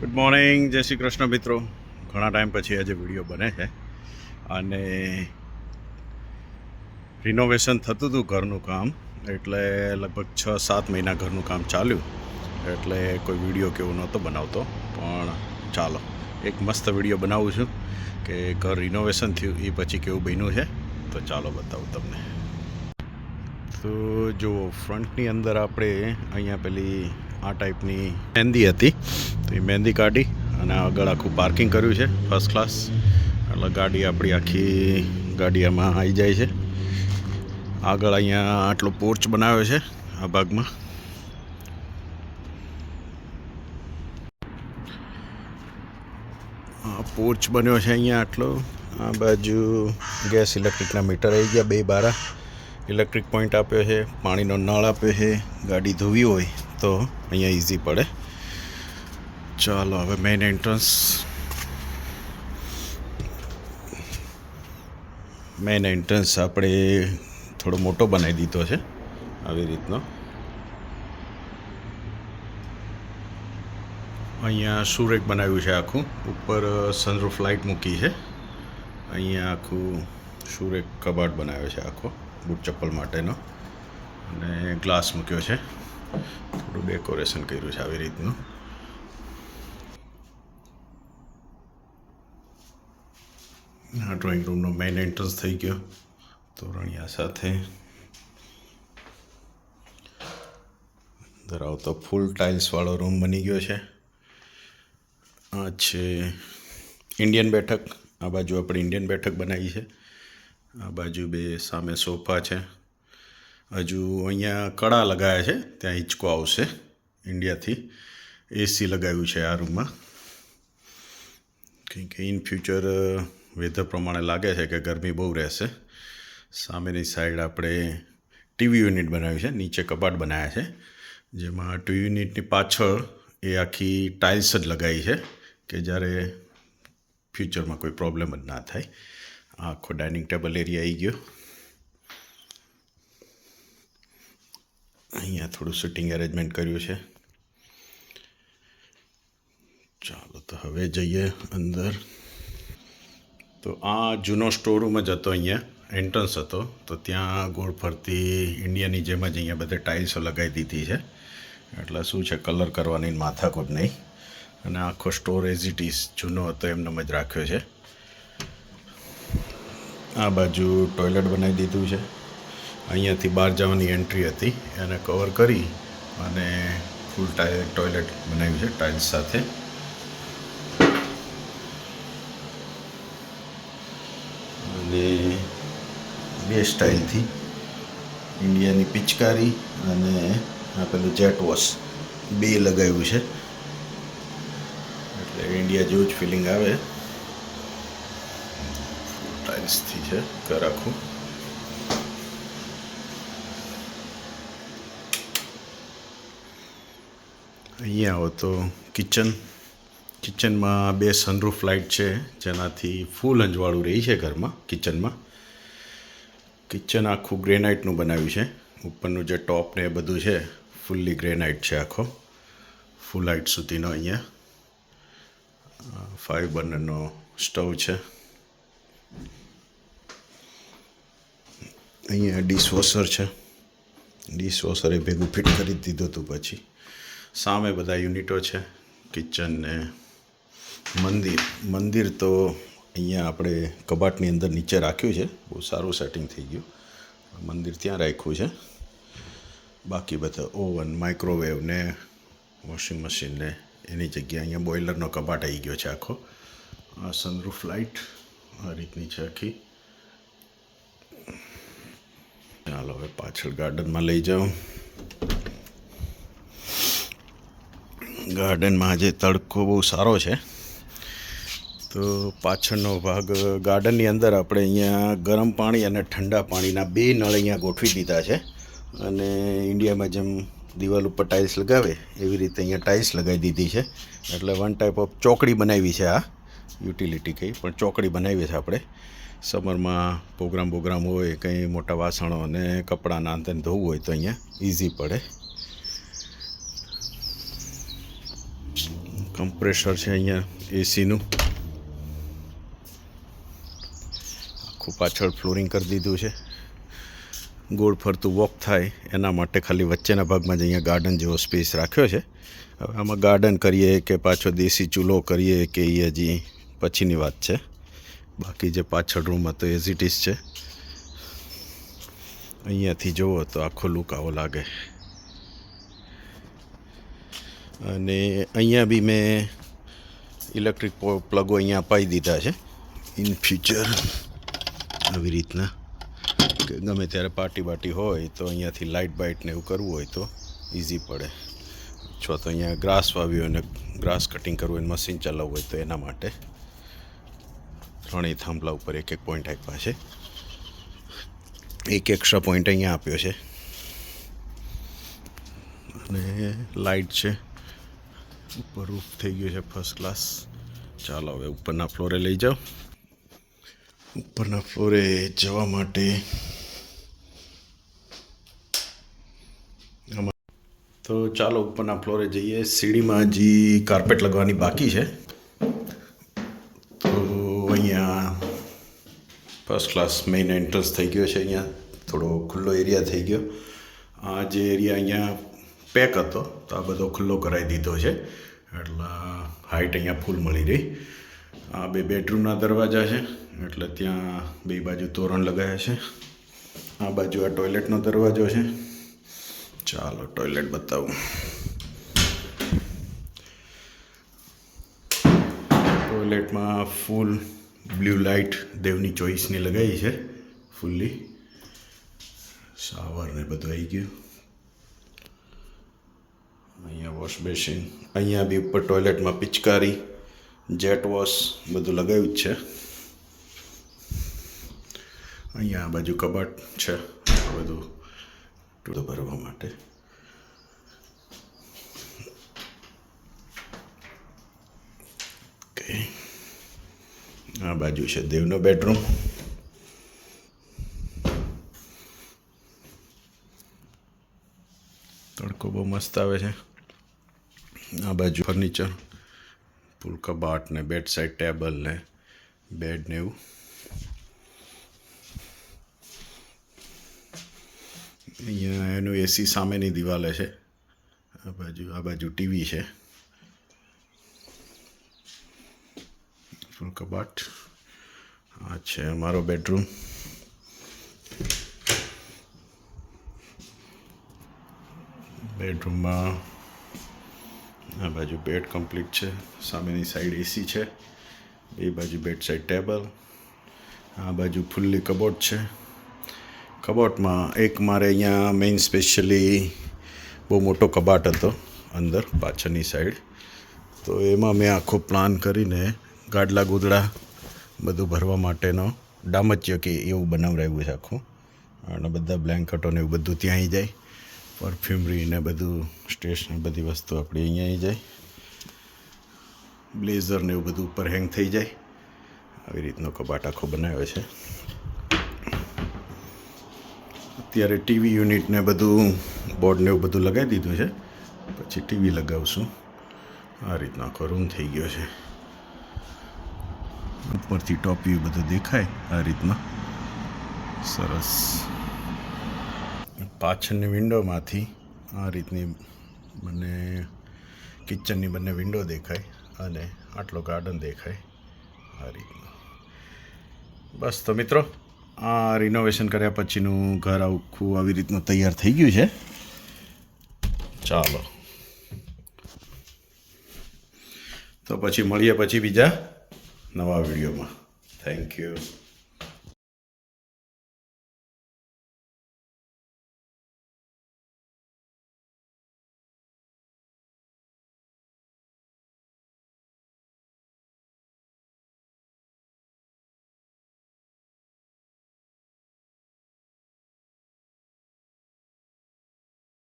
Good morning જય શ્રી કૃષ્ણ મિત્રો. ઘણા ટાઈમ પછી આજે વીડિયો બને છે. અને રિનોવેશન થતું હતું ઘરનું કામ. એટલે લગભગ છ, સાત મહિના ઘરનું કામ ચાલ્યું. એટલે કોઈ વીડિયો કેવું નહોતો બનાવતો. પણ ચાલો, એક મસ્ત વીડિયો બનાવું છું કે ઘર રિનોવેશન થયું, એ પછી કેવું બન્યું છે, તો ચાલો બતાવું તમને. તો જો ફ્રન્ટની અંદર આપણે અહીંયા પેલી આ ટાઈપની મહેંદી હતી. એ મહેંદી કાઢી અને આગળ આખું પાર્કિંગ કર્યું છે ફર્સ્ટ ક્લાસ એટલે ગાડી આપણી આખી ગાડીમાં આવી જાય છે. આગળ અહીંયા આટલો પોર્ચ બનાવ્યો છે, આ ભાગમાં. પોર્ચ બન્યો છે અહીંયા આટલો. આ બાજુ ગેસ ઇલેક્ટ્રિકના મીટર આવી ગયા બે બારા. ઇલેક્ટ્રિક પોઈન્ટ આપ્યો છે, પાણીનો નળ આપ્યો છે, ગાડી ધોવી હોય તો અહીંયા ઇઝી પડે. ચાલો હવે મેઇન એન્ટ્રન્સ મેઇન એન્ટ્રન્સ આપણે થોડો મોટો બનાવી દીધો છે, આવી રીતનો. અહીંયા સુરેક બનાવ્યું છે આખું. ઉપર સનરૂફ લાઇટ મૂકી છે. અહીંયા આખું સુરેક કબાટ બનાવ્યો છે આખો, બૂટ ચપ્પલ માટેનો. અને ગ્લાસ મૂક્યો છે. થોડું ડેકોરેશન કર્યું છે આવી રીતનું. આ ડ્રોઈંગ રૂમનો મેઇન એન્ટ્રન્સ થઈ ગયો. તોરણિયા સાથે. ધરાવતો ફૂલ ટાઇલ્સવાળો રૂમ બની ગયો છે. આ છે ઇન્ડિયન બેઠક. આ બાજુ આપણે ઇન્ડિયન બેઠક બનાવી છે. આ બાજુ બે સામે સોફા છે. હજુ અહીંયા કડા લગાવ્યા છે. ત્યાં હિંચકો આવશે ઇન્ડિયાથી એસી લગાવ્યું છે આ રૂમમાં કંઈ કે ઇન ફ્યુચર વેધર પ્રમાણે લાગે છે કે ગરમી બહુ રહેશે. સામેની સાઈડ આપણે ટીવી યુનિટ બનાવ્યું છે, નીચે કબાટ બનાવ્યા છે, જેમાં ટીવી યુનિટની પાછળ એ આખી ટાઇલ્સ જ લગાવી છે કે જ્યારે ફ્યુચરમાં કોઈ પ્રોબ્લેમ જ ના થાય. આખો ડાઇનિંગ ટેબલ એરિયા આવી ગયો. અહીંયા થોડું સિટિંગ એરેન્જમેન્ટ કર્યું છે. ચાલો તો હવે જઈએ અંદર. તો આ જૂનો સ્ટોર રૂમ જ હતો અહીંયા એન્ટ્રન્સ હતો. તો ત્યાં ગોળ ફરતી ઇન્ડિયાની જેમ જ અહીંયા બધે ટાઇલ્સો લગાવી દીધી છે. એટલે શું છે કલર કરવાની માથાકૂટ નહીં. અને આખો સ્ટોર એઝ ઇટ ઇઝ જૂનો હતો એમનેમ જ રાખ્યો છે. આ બાજુ ટોયલેટ બનાવી દીધું છે. અહીંયાથી બહાર જવાની એન્ટ્રી હતી. એને કવર કરી અને ફૂલ ટાઇલ ટોયલેટ બનાવ્યું છે ટાઇલ્સ સાથે. અને બે સ્ટાઇલથી. ઇન્ડિયાની પિચકારી અને આ પેલું જેટ વોશ. બે લગાવ્યું છે. એટલે ઇન્ડિયા જેવું જ ફિલિંગ આવે. ટાઇલ્સથી છે. ઘર આખું. અહીંયા આવો તો કિચન કિચનમાં બે સનરૂફ લાઇટ છે, જેનાથી ફૂલ અંજવાળું રહી છે ઘરમાં, કિચનમાં. કિચન આખું ગ્રેનાઇટનું બનાવ્યું છે. ઉપરનું જે ટોપ ને એ બધું છે ફૂલ્લી ગ્રેનાઇટ છે આખો. ફૂલ હાઇટ સુધીનો અહીંયા. ફાઇવ બર્નરનો સ્ટવ છે. અહીંયા ડિશવોશર છે. ડિશવોશરે ભેગું ફિટ કરી દીધું હતું પછી. સામે બધા યુનિટો છે કિચન ને મંદિર. મંદિર તો અહીંયા આપણે કબાટની અંદર નીચે રાખ્યું છે. બહુ સારું સેટિંગ થઈ ગયું. મંદિર ત્યાં રાખ્યું છે. બાકી બધા ઓવન માઇક્રોવેવ ને વોશિંગ મશીન ને એની જગ્યાએ અહીંયા બોઇલરનો કબાટ આવી ગયો છે આખો. આ સનરૂફ લાઇટ આ રીતની છે આખી. ચાલો હવે પાછળ ગાર્ડનમાં લઈ જાઉં. ગાર્ડનમાં આજે તડકો બહુ સારો છે. તો પાછળનો ભાગ, ગાર્ડનની અંદર આપણે અહીંયા ગરમ પાણી અને ઠંડા પાણીના બે નળ અહીંયા ગોઠવી દીધા છે. અને ઇન્ડિયામાં જેમ દિવાલ ઉપર ટાઇલ્સ લગાવે, એવી રીતે અહીંયા ટાઇલ્સ લગાવી દીધી છે. એટલે વન ટાઈપ ઓફ ચોકડી બનાવી છે આ, યુટિલિટી કંઈ, પણ ચોકડી બનાવી છે આપણે. સમરમાં પ્રોગ્રામ પ્રોગ્રામ હોય, કંઈ મોટા વાસણો અને કપડાના અંતર ધોવું હોય તો અહીંયા ઇઝી પડે. કમ્પ્રેસર છે અહીંયા એસીનું આખું પાછળ ફ્લોરિંગ કરી દીધું છે. ગોળ ફરતું વોક થાય, એના માટે ખાલી વચ્ચેના ભાગમાં જ અહીંયા ગાર્ડન જેવો સ્પેસ રાખ્યો છે. હવે આમાં ગાર્ડન કરીએ કે પાછો દેશી ચૂલો કરીએ કે એ હજી પછીની વાત છે. બાકી જે પાછળ રૂમ હતો એઝ ઇટ ઇઝ છે. અહીંયાથી જુઓ તો આખો લુક આવો લાગે. અને અહીંયા બી મેં ઇલેક્ટ્રિક પ્લગો અહીંયા અપાઈ દીધા છે. ઇન ફ્યુચર આવી રીતના. કે ગમે ત્યારે પાર્ટી બાટી હોય તો અહીંયાથી લાઇટ બાઇટ ને એવું કરવું હોય તો ઇઝી પડે. અથવા તો અહીંયા ગ્રાસ વાવ્યો અને ગ્રાસ કટિંગ કરવું હોય મશીન ચલાવવું હોય તો એના માટે ત્રણેય થાંભલા ઉપર એક એક પોઈન્ટ આપ્યા છે. એક એક્સ્ટ્રા પોઈન્ટ અહીંયા આપ્યો છે. અને લાઇટ છે. ઉપર રૂફ થઈ ગયું છે ફર્સ્ટ ક્લાસ ચાલો હવે ઉપરના ફ્લોરે લઈ જાઓ. ઉપરના ફ્લોરે જવા માટે તો ચાલો ઉપરના ફ્લોરે જઈએ. સીડીમાં હજી કાર્પેટ લગાવવાની બાકી છે. તો અહીંયા ફર્સ્ટ ક્લાસ મેઇન એન્ટ્રન્સ થઈ ગયો છે અહીંયા. થોડો ખુલ્લો એરિયા થઈ ગયો. આ જે એરિયા અહીંયા પેક હતો, તો આ બધો ખુલ્લો કરાવી દીધો છે. એટલે હાઇટ અહીંયા ફૂલ મળી રહી. આ બે બેડરૂમના દરવાજા છે. એટલે ત્યાં બે બાજુ તોરણ લગાવ્યા છે. આ બાજુ આ ટોયલેટનો દરવાજો છે. ચાલો ટોયલેટ બતાવું. ટોયલેટમાં ફૂલ બ્લુ લાઇટ દેવની ચોઈસની લગાવી છે, ફૂલ્લી. શાવર ને બધું આવી ગયું. અહીંયા વોશ બેસિન અહીંયા બી ઉપર ટોયલેટમાં પિચકારી જેટ વોશ બધું લગાવ્યું જ છે. અહીંયા આ બાજુ કબાટ છે. આ બધું ટૂળો ભરવા માટે. આ બાજુ છે દેવનો બેડરૂમ. તડકો બહુ મસ્ત આવે છે. આ બાજુ ફર્નિચર. ફૂલ કબાટ ને બેડ સાઈડ ટેબલ ને બેડ ને એવું. અહીંયા એનું એસી સામેની દિવાલે છે. આ બાજુ આ બાજુ ટીવી છે. ફૂલ કબાટ. આ છે અમારો બેડરૂમ બેડરૂમમાં આ બાજુ બેડ કમ્પ્લીટ છે. સામેની સાઈડ એસી છે. બે બાજુ બેડ સાઈડ ટેબલ આ બાજુ ફૂલ્લી કબોર્ડ છે. કબોર્ડમાં એક મારે અહીંયા મેઇન સ્પેશિયલી બહુ મોટો કબાટ હતો, અંદર, પાછળની સાઈડ તો એમાં મેં આખો પ્લાન કરીને ગાડલા ગોદડા બધું ભરવા માટેનો ડામચ્યો કે એવું બનાવડાવ્યું છે આખું. અને બધા બ્લેન્કેટોને એવું બધું ત્યાં આવી જાય. પરફ્યુમરી ને બધું સ્ટેશનરી બધી વસ્તુ આપણી અહીંયા જાય. બ્લેઝર ને એવું બધું ઉપર હેંગ થઈ જાય. આવી રીતનો કબાટ આખો બનાવ્યો છે. અત્યારે ટીવી યુનિટને બધું બોર્ડને એવું બધું લગાવી દીધું છે. પછી ટીવી લગાવશું. આ રીતનો આખો રૂમ થઈ ગયો છે. ઉપરથી ટોપ વ્યૂ બધું દેખાય આ રીતના. સરસ. પાછળની વિન્ડોમાંથી આ રીતની મને કિચનની બંને વિન્ડો દેખાય અને આટલો ગાર્ડન દેખાય આ રીતનો. બસ તો મિત્રો આ રિનોવેશન કર્યા પછીનું ઘર આખું આવી રીતનું તૈયાર થઈ ગયું છે. ચાલો. તો પછી મળીએ પછી બીજા નવા વિડીયોમાં. Thank you